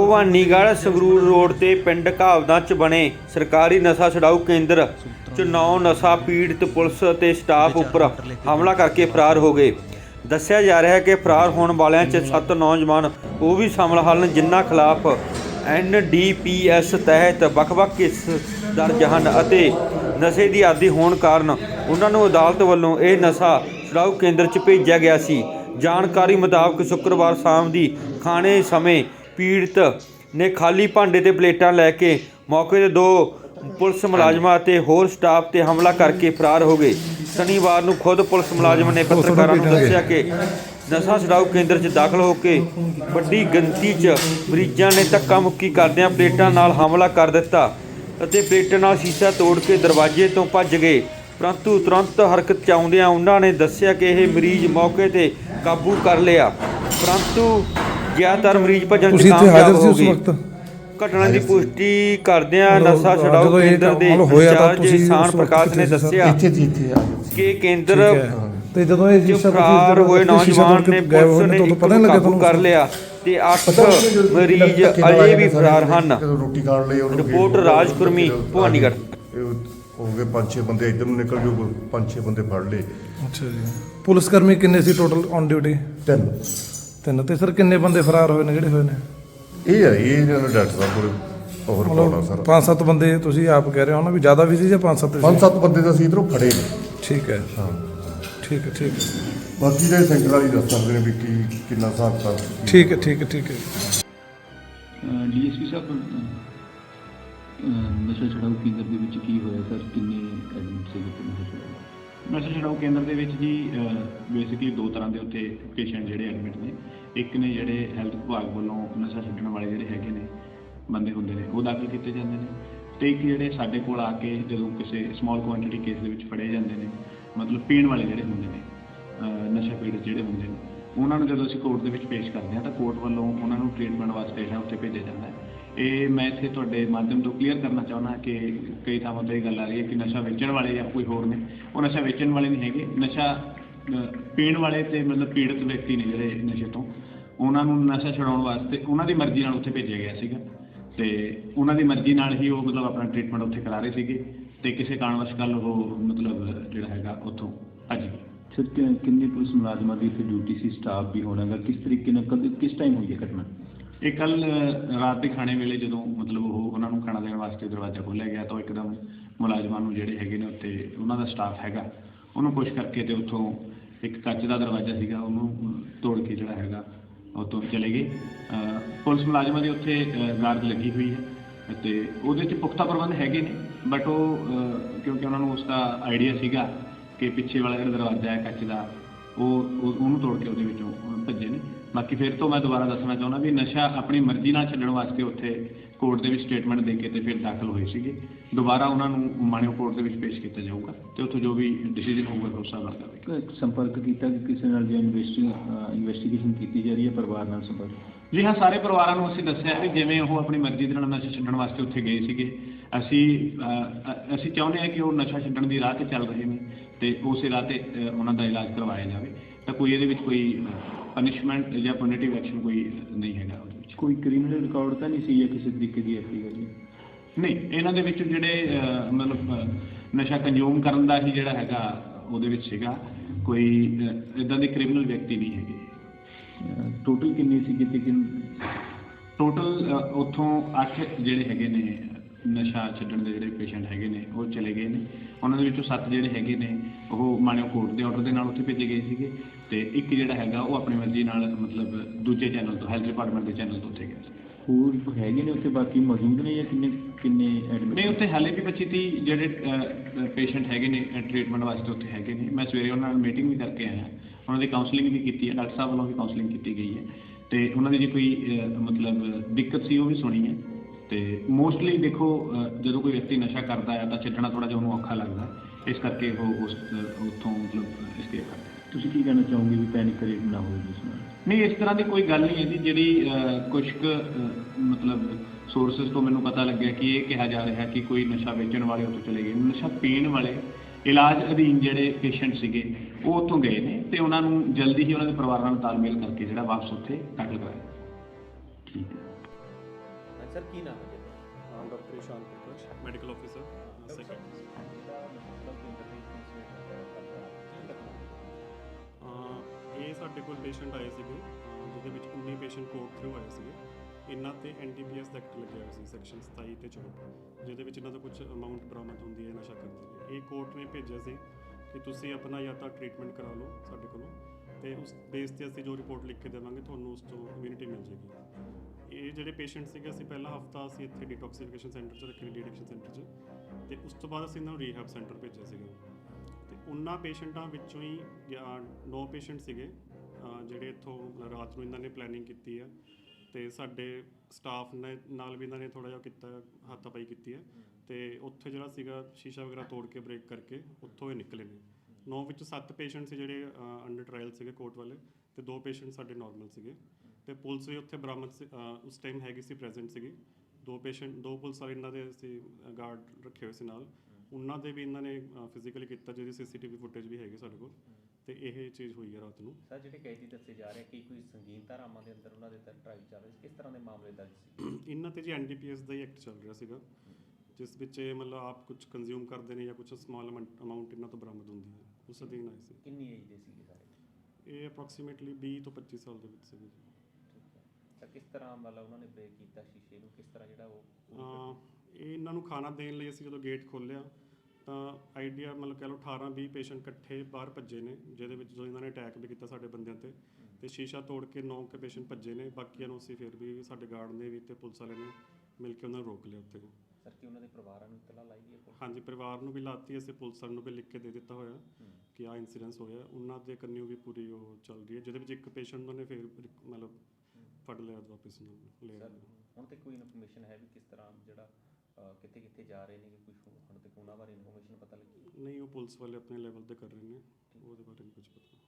Bhawanigarh Sangrur road ਤੇ ਪਿੰਡ ਘਾਵਦਾਂ ਚ ਬਣੇ ਸਰਕਾਰੀ ਨਸ਼ਾ ਛਡਾਊ ਕੇਂਦਰ ਚ ਨੌ ਨਸ਼ਾ ਪੀੜਤ ਪੁਲਿਸ ਅਤੇ ਸਟਾਫ ਉੱਪਰ ਹਮਲਾ ਕਰਕੇ ਫਰਾਰ ਹੋ ਗਏ। ਦੱਸਿਆ ਜਾ ਰਿਹਾ ਹੈ ਕਿ ਫਰਾਰ ਹੋਣ ਵਾਲਿਆਂ ਚ ਸੱਤ ਨੌਜਵਾਨ ਉਹ ਵੀ ਸ਼ਾਮਲ ਹਨ ਜਿਨ੍ਹਾਂ ਖਿਲਾਫ ਐਨਡੀਪੀਐਸ ਤਹਿਤ ਵੱਖ-ਵੱਖ ਕੇਸ ਦਰਜ ਹਨ ਅਤੇ ਨਸ਼ੇ ਦੀ ਆਦੀ ਹੋਣ ਕਾਰਨ ਉਹਨਾਂ ਨੂੰ ਅਦਾਲਤ ਵੱਲੋਂ ਇਹ ਨਸ਼ਾ ਛਡਾਊ ਕੇਂਦਰ 'ਚ ਭੇਜਿਆ ਗਿਆ ਸੀ। ਜਾਣਕਾਰੀ ਮੁਤਾਬਕ ਸ਼ੁੱਕਰਵਾਰ ਸ਼ਾਮ ਦੀ ਖਾਣੇ ਸਮੇਂ ਪੀੜਤ ਨੇ ਖਾਲੀ ਭਾਂਡੇ ਤੇ ਪਲੇਟਾਂ ਲੈ ਕੇ ਮੌਕੇ ਤੇ ਦੋ ਪੁਲਿਸ ਮੁਲਾਜ਼ਮਾਂ ਅਤੇ ਹੋਰ ਸਟਾਫ ਤੇ ਹਮਲਾ ਕਰਕੇ ਫਰਾਰ ਹੋ ਗਏ। ਸ਼ਨੀਵਾਰ ਨੂੰ ਖੁਦ ਪੁਲਿਸ ਮੁਲਾਜ਼ਮ ਨੇ ਪੱਤਰਕਾਰਾਂ ਨੂੰ ਦੱਸਿਆ ਕਿ ਨਸ਼ਾ ਛਡਾਊ ਕੇਂਦਰ 'ਚ ਦਾਖਲ ਹੋ ਕੇ ਵੱਡੀ ਗਿਣਤੀ 'ਚ ਮਰੀਜ਼ਾਂ ਨੇ ਧੱਕਾ ਮੁੱਕੀ ਕਰਦਿਆਂ ਪਲੇਟਾਂ ਨਾਲ ਹਮਲਾ ਕਰ ਦਿੱਤਾ ਅਤੇ ਪਲੇਟਾਂ ਨਾਲ ਸ਼ੀਸ਼ਾ ਤੋੜ ਕੇ ਦਰਵਾਜ਼ੇ ਤੋਂ ਭੱਜ ਗਏ। ਪਰੰਤੂ ਤੁਰੰਤ ਹਰਕਤ 'ਚ ਆਉਂਦਿਆਂ ਉਹਨਾਂ ਨੇ ਦੱਸਿਆ ਕਿ ਇਹ ਮਰੀਜ਼ ਮੌਕੇ ਤੇ ਕਾਬੂ ਕਰ ਲਿਆ। ਪਰੰਤੂ ਜ਼ਿਆਦਾਤਰ ਮਰੀਜ਼ ਭੱਜਣ 'ਚ ਤੁਸੀਂ ਇੱਥੇ ਕਾਮਯਾਬ ਹਾਜ਼ਰ ਸੀ ਹੋ ਉਸ ਗਏ ਵਕਤ? ਘਟਨਾ ਦੀ ਪੁਸ਼ਟੀ ਕਰਦਿਆਂ ਮਤਲਬ ਨਸ਼ਾ ਜਦੋਂ ਇਹ ਕੇਂਦਰ ਦੇ ਕੰਮ ਹੋਇਆ ਤਾਂ ਇੰਚਾਰਜ ਤੁਸੀਂ ਉਸ ਵਕਤ ਪ੍ਰਕਾਸ਼ ਨੇ? ਦੱਸਿਆ ਇੱਥੇ ਜੀ ਇੱਥੇ ਆ। ਕਿ ਕੇਂਦਰ ਹੈ। ਤੇ ਜਦੋਂ ਇਹ ਜੋ ਸ਼ੀਸ਼ਾ ਫਰਾਰ ਹੋਏ ਜਦੋਂ ਨੌਜਵਾਨ ਨੇ ਪੁਲਿਸ ਹੋਏ ਨੇ ਤੁਹਾਨੂੰ ਪਤਾ ਨਹੀਂ ਲੱਗਿਆ ਕਰ ਲਿਆ ਤੇ 8 ਪਤਾ ਨਹੀਂ ਜਦੋਂ ਮਰੀਜ਼ ਅਜੇ ਵੀ ਫਰਾਰ ਹਨ। ਜਦੋਂ ਰੋਟੀ ਖਾਣ ਲਈ ਉਹਨੂੰ ਰਿਪੋਰਟ ਗਏ, ਰਾਜ ਕੁਰਮੀ, ਫਿਰ ਭਵਾਨੀਗੜ੍ਹ। ਇਹ ਹੋ ਗਏ ਪੰਜ ਛੇ ਬੰਦੇ ਇੱਧਰ ਨੂੰ ਨਿਕਲ ਗਏ ਪੰਜ ਛੇ ਬੰਦੇ ਫੜ ਲਏ। ਅੱਛਾ ਜੀ। ਪੁਲਿਸ ਕਰਮੀ ਕਿੰਨੇ ਸੀ ਟੋਟਲ ਔਨ ਡਿਊਟੀ ਤਿੰਨ। ਤਿੰਨ ਤੇ ਸਰ ਕਿੰਨੇ ਬੰਦੇ ਫਰਾਰ ਹੋਏ ਨੇ ਜਿਹੜੇ ਹੋਏ ਨੇ? ਇਹ ਆ ਇਹ ਜਿਹੜਾ ਡਾਕਟਰ ਸਾਹਿਬ ਕੋਲ ਹੋਰ ਪਾਉਣਾ ਸਰ। ਪੰਜ ਸੱਤ ਬੰਦੇ ਤੁਸੀਂ ਆਪ ਕਹਿ ਰਹੇ ਹੋ ਨਾ ਵੀ ਜ਼ਿਆਦਾ ਵੀ ਸੀ ਜਾਂ ਪੰਜ ਸੱਤ ਪੰਜ ਸੀ ਸੱਤ ਬੰਦੇ ਤਾਂ ਅਸੀਂ ਇਧਰੋਂ ਫੜੇ ਨੇ। ਠੀਕ ਹੈ। ਹਾਂ। ਠੀਕ ਹੈ ਠੀਕ ਹੈ। ਬਾਕੀ ਦੇ ਸੈਂਟਰ ਵਾਲੀ ਦੱਸ ਸਕਦੇ ਨੇ ਵੀ ਕੀ ਕਿੰਨਾ ਹਿਸਾਬ ਕਰ ਠੀਕ ਹੈ ਠੀਕ ਹੈ ਠੀਕ ਹੈ। ਡੀਐਸਪੀ ਸਾਹਿਬ ਅਹ, ਨਸ਼ਾ ਛਡਾਊ ਕੇਂਦਰ ਦੇ ਵਿੱਚ ਕੀ ਹੋਇਆ ਸਰ? ਕਿੰਨੇ ਐਡਮਿਟ ਸੀਗੇ ਛਡਾਊ ਨਸ਼ਾ ਛਡਾਊ ਕੇਂਦਰ ਦੇ ਵਿੱਚ ਜੀ ਬੇਸਿਕਲੀ ਦੋ ਤਰ੍ਹਾਂ ਦੇ ਉੱਥੇ ਪੇਸ਼ੈਂਟ ਜਿਹੜੇ ਐਡਮਿਟ ਨੇ। ਇੱਕ ਨੇ ਜਿਹੜੇ ਹੈਲਥ ਵਿਭਾਗ ਵੱਲੋਂ ਨਸ਼ਾ ਛੱਡਣ ਵਾਲੇ ਜਿਹੜੇ ਹੈਗੇ ਨੇ, ਬੰਦੇ ਹੁੰਦੇ ਨੇ, ਉਹ ਦਾਖਲ ਕੀਤੇ ਜਾਂਦੇ ਨੇ। ਤੇ ਇੱਕ ਜਿਹੜੇ ਸਾਡੇ ਕੋਲ ਆ ਕੇ ਜਦੋਂ ਕਿਸੇ ਸਮਾਲ ਕੁਆਂਟੀਟੀ ਕੇਸ ਦੇ ਵਿੱਚ ਫੜੇ ਜਾਂਦੇ ਨੇ, ਮਤਲਬ ਪੀਣ ਵਾਲੇ ਜਿਹੜੇ ਹੁੰਦੇ ਨੇ ਨਸ਼ਾ ਪੀੜਤ ਜਿਹੜੇ ਹੁੰਦੇ ਨੇ, ਉਹਨਾਂ ਨੂੰ ਜਦੋਂ ਅਸੀਂ ਕੋਰਟ ਦੇ ਵਿੱਚ ਪੇਸ਼ ਕਰਦੇ ਹਾਂ, ਤਾਂ ਕੋਰਟ ਵੱਲੋਂ ਉਹਨਾਂ ਨੂੰ ਟ੍ਰੀਟਮੈਂਟ ਵਾਸਤੇ ਜਿਹੜਾ ਉੱਥੇ ਭੇਜਿਆ ਜਾਂਦਾ ਹੈ। ਇਹ ਮੈਂ ਇੱਥੇ ਤੁਹਾਡੇ ਮਾਧਿਅਮ ਤੋਂ ਕਲੀਅਰ ਕਰਨਾ ਚਾਹੁੰਦਾ ਕਿ ਕਈ ਥਾਵਾਂ ਤੇ ਇਹ ਗੱਲ ਆ ਰਹੀ ਹੈ ਕਿ ਨਸ਼ਾ ਵੇਚਣ ਵਾਲੇ ਜਾਂ ਕੋਈ ਹੋਰ ਨੇ। ਉਹ ਨਸ਼ਾ ਵੇਚਣ ਵਾਲੇ ਨਹੀਂ ਹੈਗੇ। ਨਸ਼ਾ ਪੀਣ ਵਾਲੇ ਤੇ ਮਤਲਬ ਪੀੜਤ ਵਿਅਕਤੀ ਨੇ ਜਿਹੜੇ ਨਸ਼ੇ ਤੋਂ। ਉਹਨਾਂ ਨੂੰ ਨਸ਼ਾ ਛਡਾਉਣ ਵਾਸਤੇ ਉਹਨਾਂ ਦੀ ਮਰਜ਼ੀ ਨਾਲ ਉੱਥੇ ਭੇਜਿਆ ਗਿਆ ਸੀਗਾ। ਤੇ ਉਹਨਾਂ ਦੀ ਮਰਜ਼ੀ ਨਾਲ ਹੀ ਉਹ ਮਤਲਬ ਆਪਣਾ ਟ੍ਰੀਟਮੈਂਟ ਉੱਥੇ ਕਰਾ ਰਹੇ ਸੀਗੇ। ਤੇ ਕਿਸੇ ਕਾਰਨਵਸ਼ ਕੱਲ ਉਹ ਮਤਲਬ ਜਿਹੜਾ ਹੈਗਾ ਉੱਥੋਂ ਭੱਜ ਗਏ। ਸਰ ਕਿ- ਕਿੰਨੇ ਪੁਲਿਸ ਮੁਲਾਜ਼ਮਾਂ ਦੀ ਇੱਥੇ ਡਿਊਟੀ ਸੀ? ਸਟਾਫ ਵੀ ਹੋਣਾਗਾ? ਕਿਸ ਤਰੀਕੇ ਨਾਲ, ਕਦ, ਕਿਸ ਟਾਈਮ ਹੋਈ ਹੈ ਘਟਨਾ? ਇਹ ਕੱਲ ਰਾਤ ਦੇ ਖਾਣੇ ਵੇਲੇ ਜਦੋਂ ਮਤਲਬ ਉਹ ਉਹਨਾਂ ਨੂੰ ਖਾਣਾ ਦੇਣ ਵਾਸਤੇ ਦਰਵਾਜ਼ਾ ਖੋਲ੍ਹਿਆ ਗਿਆ ਤਾਂ ਉਹ ਇੱਕਦਮ ਮੁਲਾਜ਼ਮਾਂ ਨੂੰ ਜਿਹੜੇ ਹੈਗੇ ਨੇ ਉੱਤੇ ਉਹਨਾਂ ਦਾ ਸਟਾਫ ਹੈਗਾ, ਉਹਨੂੰ ਪੁਸ਼ ਕਰਕੇ ਤੇ ਉੱਥੋਂ ਇੱਕ ਕੱਚ ਦਾ ਦਰਵਾਜ਼ਾ ਸੀਗਾ, ਉਹਨੂੰ ਤੋੜ ਕੇ ਜਿਹੜਾ ਹੈਗਾ ਉੱਥੋਂ ਚਲੇ ਗਏ। ਪੁਲਿਸ ਮੁਲਾਜ਼ਮਾਂ ਦੀ ਉੱਥੇ ਗਾਰਡ ਲੱਗੀ ਹੋਈ ਹੈ ਤੇ ਉਹਦੇ 'ਚ ਪੁਖਤਾ ਪ੍ਰਬੰਧ ਹੈਗੇ ਨੇ ਬਟ ਉਹ ਕਿਉਂਕਿ ਉਹਨਾਂ ਨੂੰ ਉਸ ਦਾ ਆਈਡੀਆ ਸੀਗਾ ਕਿ ਪਿੱਛੇ ਵਾਲਾ ਜਿਹੜਾ ਦਰਵਾਜ਼ਾ ਹੈ, ਕੱਚ ਦਾ ਉਹ ਉਹ- ਉਹਨੂੰ ਤੋੜ ਕੇ ਉਹਦੇ ਵਿੱਚੋਂ ਭੱਜੇ ਨੇ। ਬਾਕੀ ਫਿਰ ਤੋਂ ਮੈਂ ਦੁਬਾਰਾ ਦੱਸਣਾ ਚਾਹੁੰਦਾ ਵੀ ਨਸ਼ਾ ਆਪਣੀ ਮਰਜ਼ੀ ਨਾਲ ਛੱਡਣ ਵਾਸਤੇ ਉੱਥੇ ਕੋਰਟ ਦੇ ਵਿੱਚ ਸਟੇਟਮੈਂਟ ਦੇ ਕੇ ਤੇ ਫਿਰ ਦਾਖਲ ਹੋਏ ਸੀਗੇ। ਦੁਬਾਰਾ ਉਹਨਾਂ ਨੂੰ ਮਾਣਿਓ ਕੋਰਟ ਦੇ ਵਿੱਚ ਪੇਸ਼ ਕੀਤਾ ਜਾਊਗਾ ਤੇ ਉੱਥੋਂ ਜੋ ਵੀ ਡਿਸੀਜਨ ਹੋਊਗਾ ਉਸ ਹਿਸਾਬ ਨਾਲ ਕਰਾਂਗੇ ਇੱਕ ਸੰਪਰਕ ਕੀਤਾ ਕਿ ਕਿਸੇ ਨਾਲ ਜੇ ਇਨਵੈਸਟੀਗੇਸ਼ਨ ਕੀਤੀ ਜਾ ਰਹੀ ਹੈ ਪਰਿਵਾਰ ਨਾਲ ਸੰਪਰਕ? ਜੀ ਹਾਂ ਸਾਰੇ ਪਰਿਵਾਰਾਂ ਨੂੰ ਅਸੀਂ ਦੱਸਿਆ ਵੀ ਜਿਵੇਂ ਉਹ ਆਪਣੀ ਮਰਜ਼ੀ ਦੇ ਨਾਲ ਨਸ਼ਾ ਛੱਡਣ ਵਾਸਤੇ ਉੱਥੇ ਗਏ ਸੀਗੇ। ਅਸੀਂ ਅਸੀਂ ਚਾਹੁੰਦੇ ਹਾਂ ਕਿ ਉਹ ਨਸ਼ਾ ਛੱਡਣ ਦੀ ਰਾਹ ਤੇ ਚੱਲ ਰਹੇ ਨੇ ਤੇ ਉਸੇ ਰਾਹ ਤੇ ਉਹਨਾਂ ਦਾ ਇਲਾਜ ਕਰਵਾਇਆ ਜਾਵੇ। ਤਾਂ ਕੋਈ ਇਹਦੇ ਵਿੱਚ ਕੋਈ ਪਨਿਸ਼ਮੈਂਟ ਜਾਂ ਪੋਨਿਟਿਵ ਐਕਸ਼ਨ ਕੋਈ ਨਹੀਂ ਹੈਗਾ ਉਹਦੇ ਵਿੱਚ। ਕੋਈ ਕ੍ਰਿਮੀਨਲ ਰਿਕਾਰਡ ਤਾਂ ਨਹੀਂ ਸੀ ਜਾਂ ਕਿਸੇ ਤਰੀਕੇ ਦੀ ਐਫਆਈਆਰ ਨਹੀਂ ਇਹਨਾਂ ਦੇ ਵਿੱਚ ਜਿਹੜੇ ਮਤਲਬ ਨਸ਼ਾ ਕੰਜ਼ੂਮ ਕਰਨ ਦਾ ਹੀ ਜਿਹੜਾ ਹੈਗਾ ਉਹਦੇ ਵਿੱਚ ਸੀਗਾ। ਕੋਈ ਇਦਾਂ ਦੇ ਕ੍ਰਿਮੀਨਲ ਵਿਅਕਤੀ ਨਹੀਂ ਹੈਗੇ। ਟੋਟਲ ਕਿੰਨੇ ਸੀ ਕਿਤੇ ਕਿੰਨ ਟੋਟਲ ਉੱਥੋਂ 8 ਜਿਹੜੇ ਹੈਗੇ ਨੇ ਨਸ਼ਾ ਛੱਡਣ ਦੇ ਜਿਹੜੇ ਪੇਸ਼ੈਂਟ ਹੈਗੇ ਨੇ ਉਹ ਚਲੇ ਗਏ ਨੇ। ਉਹਨਾਂ ਦੇ ਵਿੱਚੋਂ 7 ਜਿਹੜੇ ਹੈਗੇ ਨੇ ਉਹ ਮਾਣਿਓ ਕੋਰਟ ਦੇ ਆਰਡਰ ਦੇ ਨਾਲ ਉੱਥੇ ਭੇਜੇ ਗਏ ਸੀਗੇ ਤੇ ਇੱਕ ਜਿਹੜਾ ਹੈਗਾ ਉਹ ਆਪਣੀ ਮਰਜ਼ੀ ਨਾਲ ਮਤਲਬ ਦੂਜੇ ਚੈਨਲ ਤੋਂ ਹੈਲਥ ਡਿਪਾਰਟਮੈਂਟ ਦੇ ਚੈਨਲ ਤੋਂ ਉੱਥੇ ਗਿਆ। ਸੀ ਹੋਰ ਹੈਗੇ ਨੇ ਉੱਥੇ ਬਾਕੀ ਮੌਜੂਦ ਨੇ ਜਾਂ ਕਿੰਨੇ ਕਿੰਨੇ ਐਡਮਿਟ ਨਹੀਂ ਉੱਥੇ ਹਾਲੇ ਵੀ 25 ਤੀਹ ਜਿਹੜੇ ਪੇਸ਼ੈਂਟ ਹੈਗੇ ਨੇ ਟ੍ਰੀਟਮੈਂਟ ਵਾਸਤੇ ਉੱਥੇ ਹੈਗੇ ਨੇ। ਮੈਂ ਸਵੇਰੇ ਉਹਨਾਂ ਨਾਲ ਮੀਟਿੰਗ ਵੀ ਕਰਕੇ ਆਇਆ। ਉਹਨਾਂ ਦੀ ਕਾਉਂਸਲਿੰਗ ਵੀ ਕੀਤੀ ਹੈ ਡਾਕਟਰ ਸਾਹਿਬ ਵੱਲੋਂ ਵੀ ਕਾਉਂਸਲਿੰਗ ਕੀਤੀ ਗਈ ਹੈ। ਤੇ ਉਹਨਾਂ ਦੀ ਜੇ ਕੋਈ ਮਤਲਬ ਦਿੱਕਤ ਸੀ ਉਹ ਵੀ ਸੁਣੀ ਹੈ। ਤੇ ਮੋਸਟਲੀ ਦੇਖੋ ਜਦੋਂ ਕੋਈ ਵਿਅਕਤੀ ਨਸ਼ਾ ਕਰਦਾ ਹੈ ਤਾਂ ਛੱਡਣਾ ਥੋੜਾ ਜਿਹਾ ਉਹਨੂੰ ਔਖਾ ਲੱਗਦਾ। ਇਸ ਕਰਕੇ ਉਹ ਉਸ ਉੱਥੋਂ ਮਤਲਬ escape ਕਰਦਾ। ਤੁਸੀਂ ਕੀ ਕਹਿਣਾ ਚਾਹੋਗੇ ਵੀ ਪੈਨਿਕ ਕ੍ਰੀਏਟ ਨਾ ਹੋਵੇ ਜਿਸ ਨਾਲ ਨਹੀਂ ਇਸ ਤਰ੍ਹਾਂ ਦੀ ਕੋਈ ਗੱਲ ਨਹੀਂ ਹੈ ਜੀ ਜਿਹੜੀ ਅਹ, ਕੁਛ ਕੁ ਅਹ, ਮਤਲਬ ਸੋਰਸਸ ਤੋਂ ਮੈਨੂੰ ਪਤਾ ਲੱਗਿਆ ਕਿ ਇਹ ਕਿਹਾ ਜਾ ਰਿਹਾ ਕਿ ਕੋਈ ਨਸ਼ਾ ਵੇਚਣ ਵਾਲੇ ਉੱਥੋਂ ਚਲੇ ਗਏ ਨਸ਼ਾ ਪੀਣ ਵਾਲੇ ਇਲਾਜ ਅਧੀਨ ਜਿਹੜੇ ਪੇਸ਼ੈਂਟ ਸੀਗੇ ਉਹ ਉੱਥੋਂ ਗਏ ਨੇ ਤੇ ਉਹਨਾਂ ਨੂੰ ਜਲਦੀ ਹੀ ਉਹਨਾਂ ਦੇ ਪਰਿਵਾਰਾਂ ਨਾਲ ਤਾਲਮੇਲ ਕਰਕੇ ਜਿਹੜਾ ਵਾਪਸ ਉੱਥੇ ਦਾਖਲ ਕਰਾਇਆ ਠੀਕ ਹੈ ਸਰ ਕੀ ਨਾਮ ਹੈ ਜੀ? ਨਾਮ doctor Ishan Prakash. Medical officer secretary ਇਹ ਸਾਡੇ ਕੋਲ ਪੇਸ਼ੈਂਟ ਆਏ ਸੀਗੇ ਅਹ ਜਿਹਦੇ ਵਿੱਚ 19 ਪੇਸ਼ੈਂਟ ਕੋਰਟ ਥਰੂ ਆਏ ਸੀਗੇ। ਇਹਨਾਂ ਤੇ ਐਨਡੀਪੀਐਸ ਦਾ ਐਕਟ ਲੱਗਿਆ ਹੋਇਆ ਸੀ ਸੈਕਸ਼ਨ 27 ਤੇ 24 ਜਿਹਦੇ ਵਿੱਚ ਇਹਨਾਂ ਦਾ ਕੁਝ ਅਮਾਉਂਟ ਬਰਾਮਦ ਹੁੰਦੀ ਹੈ ਨਸ਼ਾ ਕਰਦੇ ਨੇ ਇਹ ਕੋਰਟ ਨੇ ਭੇਜਿਆ ਸੀ ਕਿ ਤੁਸੀਂ ਆਪਣਾ ਜਾਂ ਤਾਂ ਟ੍ਰੀਟਮੈਂਟ ਕਰਾ ਲਓ ਸਾਡੇ ਕੋਲੋਂ ਤੇ ਉਸ ਬੇਸ ਤੇ ਅਸੀਂ ਜੋ ਰਿਪੋਰਟ ਲਿਖ ਕੇ ਦੇਵਾਂਗੇ ਤੁਹਾਨੂੰ ਉਸ ਤੋਂ ਇਮਿਊਨਿਟੀ ਮਿਲ ਜੇਗੀ ਇਹ ਜਿਹੜੇ ਪੇਸ਼ੈਂਟ ਸੀਗੇ, ਅਸੀਂ ਪਹਿਲਾ ਹਫਤਾ ਅਸੀਂ ਇੱਥੇ ਡੀਟੌਕਸੀਫਿਕੇਸ਼ਨ ਸੈਂਟਰ 'ਚ ਰੱਖੇ ਡੀਡਿਕਸ਼ਨ ਸੈਂਟਰ 'ਚ। ਤੇ ਉਸ ਤੋਂ ਬਾਅਦ ਅਸੀਂ ਇਹਨਾਂ ਨੂੰ ਰੀਹੈਬ ਸੈਂਟਰ ਭੇਜਿਆ ਸੀਗਾ। ਤੇ ਉਹਨਾਂ ਪੇਸ਼ੈਂਟਾਂ ਵਿੱਚੋਂ ਹੀ 9 ਪੇਸ਼ੈਂਟ ਸੀਗੇ ਜਿਹੜੇ ਇੱਥੋਂ ਰਾਤ ਨੂੰ ਇਹਨਾਂ ਨੇ ਪਲੈਨਿੰਗ ਕੀਤੀ ਆ। ਤੇ ਸਾਡੇ ਸਟਾਫ ਨੇ, ਨਾਲ ਵੀ ਇਹਨਾਂ ਨੇ ਥੋੜਾ ਜਿਹਾ ਕੀਤਾ, ਹੱਥਾਪਾਈ ਕੀਤੀ ਹੈ ਤੇ ਉੱਥੇ ਜਿਹੜਾ ਸੀਗਾ, ਸ਼ੀਸ਼ਾ ਵਗੈਰਾ ਤੋੜ ਕੇ ਬ੍ਰੇਕ ਕਰਕੇ ਉੱਥੋਂ ਇਹ ਨਿਕਲੇ ਨੇ। 9 ਵਿੱਚ 7 ਪੇਸ਼ੈਂਟ ਸੀ ਜਿਹੜੇ ਅੰਡਰ ਟ੍ਰਾਇਲ ਸੀਗੇ ਕੋਰਟ ਵਾਲੇ, ਤੇ ਦੋ ਪੇਸ਼ੈਂਟ ਸਾਡੇ ਨਾਰਮਲ ਸੀਗੇ। ਤੇ ਪੁਲਿਸ ਵੀ ਉੱਥੇ ਬਰਾਮਦ ਸੀ- ਉਸ ਟਾਈਮ ਹੈਗੀ ਸੀ ਪ੍ਰੈਜ਼ੈਂਟ ਸੀਗੀ। ਦੋ ਪੇਸ਼ੈਂਟ ਦੋ ਪੁਲਿਸ ਵਾਲੇ ਇਹਨਾਂ ਦੇ ਅਸੀਂ ਗਾਰਡ ਰੱਖੇ ਹੋਏ ਸੀ ਨਾਲ। ਉਹਨਾਂ ਦੇ ਵੀ ਇਹਨਾਂ ਨੇ ਫਿਜ਼ੀਕਲੀ ਕੀਤਾ ਜਿਹਦੀ ਸੀਸੀਟੀਵੀ ਫੁਟੇਜ ਵੀ ਹੈਗੀ ਸਾਡੇ ਕੋਲ। ਤੇ ਇਹ ਚੀਜ਼ ਹੋਈ ਹੈ ਰਾਤ ਨੂੰ। ਸਰ ਜਿਹੜੇ ਕੈਦੀ ਦੱਸੇ ਜਾ ਰਹੇ ਕਿ ਕੋਈ ਸੰਗੀਨ ਧਾਰਾਵਾਂ ਦੇ ਅੰਦਰ ਉਹਨਾਂ ਦੇ ਤੇ ਟਰਾਈ ਚੱਲ ਰਹੀ ਸੀ। ਕਿਸ ਤਰ੍ਹਾਂ ਦੇ ਮਾਮਲੇ ਦਰਜ ਸੀ? ਇਹਨਾਂ ਤੇ ਜੀ ਐਨਡੀਪੀਐਸ ਦਾ ਹੀ ਐਕਟ ਚੱਲ ਰਿਹਾ ਸੀਗਾ। ਜਿਸ ਵਿੱਚ ਇਹ ਮਤਲਬ ਆਪ ਕੁਝ ਕੰਜ਼ਿਊਮ ਕਰਦੇ ਨੇ ਜਾਂ ਕੁਝ ਸਮਾਲ ਅਮਾਉਂਟ ਇਹਨਾਂ ਤੋਂ ਬਰਾਮਦ ਹੁੰਦੀ ਹੈ। ਉਸ ਅਧੀਨ ਆਏ ਸੀ। ਕਿੰਨੀ ਏਜ ਦੇ ਸੀਗੇ ਸਾਰੇ? ਇਹ ਅਪਰੋਕਸੀਮੇਟਲੀ 20 ਤੋਂ 25 ਸਾਲ ਦੇ ਵਿੱਚ ਸੀਗੇ ਜੀ। ਸਰ ਕਿਸ ਤਰ੍ਹਾਂ ਮਤਲਬ ਉਹਨਾਂ ਨੇ ਬ੍ਰੇਕ ਕੀਤਾ ਸ਼ੀਸ਼ੇ ਨੂੰ? ਕਿਸ ਤਰ੍ਹਾਂ ਜਿਹੜਾ ਉਹ ਇਹ ਇਹਨਾਂ ਨੂੰ ਖਾਣਾ ਦੇਣ ਲਈ ਅਸੀਂ ਜਦੋਂ ਗੇਟ ਖੋਲ੍ਹਿਆ ਤਾਂ ਆਈਡੀਆ ਮਤਲਬ ਕਹ ਲਓ 18 20 ਪੇਸ਼ੈਂਟ ਇਕੱਠੇ ਬਾਹਰ ਭੱਜੇ ਨੇ ਜਿਹਦੇ ਵਿੱਚ ਜੋ ਇਹਨਾਂ ਨੇ ਅਟੈਕ ਵੀ ਕੀਤਾ ਸਾਡੇ ਬੰਦਿਆਂ ਤੇ ਤੇ ਸ਼ੀਸ਼ਾ ਤੋੜ ਕੇ 9 ਕੇ ਪੇਸ਼ੈਂਟ ਭੱਜੇ ਨੇ ਬਾਕੀਆਂ ਨੂੰ ਅਸੀਂ ਫਿਰ ਵੀ ਸਾਡੇ ਗਾਰਡ ਨੇ ਵੀ ਤੇ ਪੁਲਿਸ ਵਾਲੇ ਨੇ ਮਿਲ ਕੇ ਉਹਨਾਂ ਨੂੰ ਰੋਕ ਲਿਆ ਉੱਥੇ। ਸਰ ਕਿ ਉਹਨਾਂ ਦੇ ਪਰਿਵਾਰਾਂ ਨੂੰ ਇਤਲਾ ਲਾਈ ਗਈ ਹੈ ਹਾਂਜੀ ਪਰਿਵਾਰ ਨੂੰ ਵੀ ਲਾਤੀ ਅਸੀਂ ਪੁਲਿਸ ਵਾਲਿਆਂ ਨੂੰ ਵੀ ਲਿਖ ਕੇ ਦੇ ਦਿੱਤਾ ਹੋਇਆ ਕਿ ਆ ਇਨਸੀਡੈਂਸ ਹੋਇਆ। ਉਹਨਾਂ ਦੇ ਕੰਨਿਓ ਵੀ ਪੂਰੀ ਉਹ ਚੱਲ ਰਹੀ ਹੈ ਜਿਹਦੇ ਵਿੱਚ ਇੱਕ ਪੇਸ਼ੈਂਟ ਨੂੰ ਫਿਰ ਮਤਲਬ ਫੜ ਲਿਆ ਵਾਪਸ ਨੂੰ ਲੈ ਸਰ ਆਇਆ ਹੁਣ ਤੇ ਕੋਈ ਇਨਫੋਰਮੇਸ਼ਨ ਹੈ ਵੀ ਕਿਸ ਤਰ੍ਹਾਂ ਜਿਹੜਾ ਕਿੱਥੇ ਕਿੱਥੇ ਜਾ ਰਹੇ ਨੇ ਕਿ ਕੁਝ ਹੁਣ ਤੱਕ ਉਹਨਾਂ ਬਾਰੇ ਇਨਫੋਰਮੇਸ਼ਨ ਪਤਾ ਲੱਗੀ? ਨਹੀਂ ਉਹ ਪੁਲਿਸ ਵਾਲੇ ਆਪਣੇ ਲੈਵਲ ਤੇ ਕਰ ਰਹੇ ਨੇ। ਉਹਦੇ ਬਾਰੇ ਨਹੀਂ ਕੁਝ ਪਤਾ।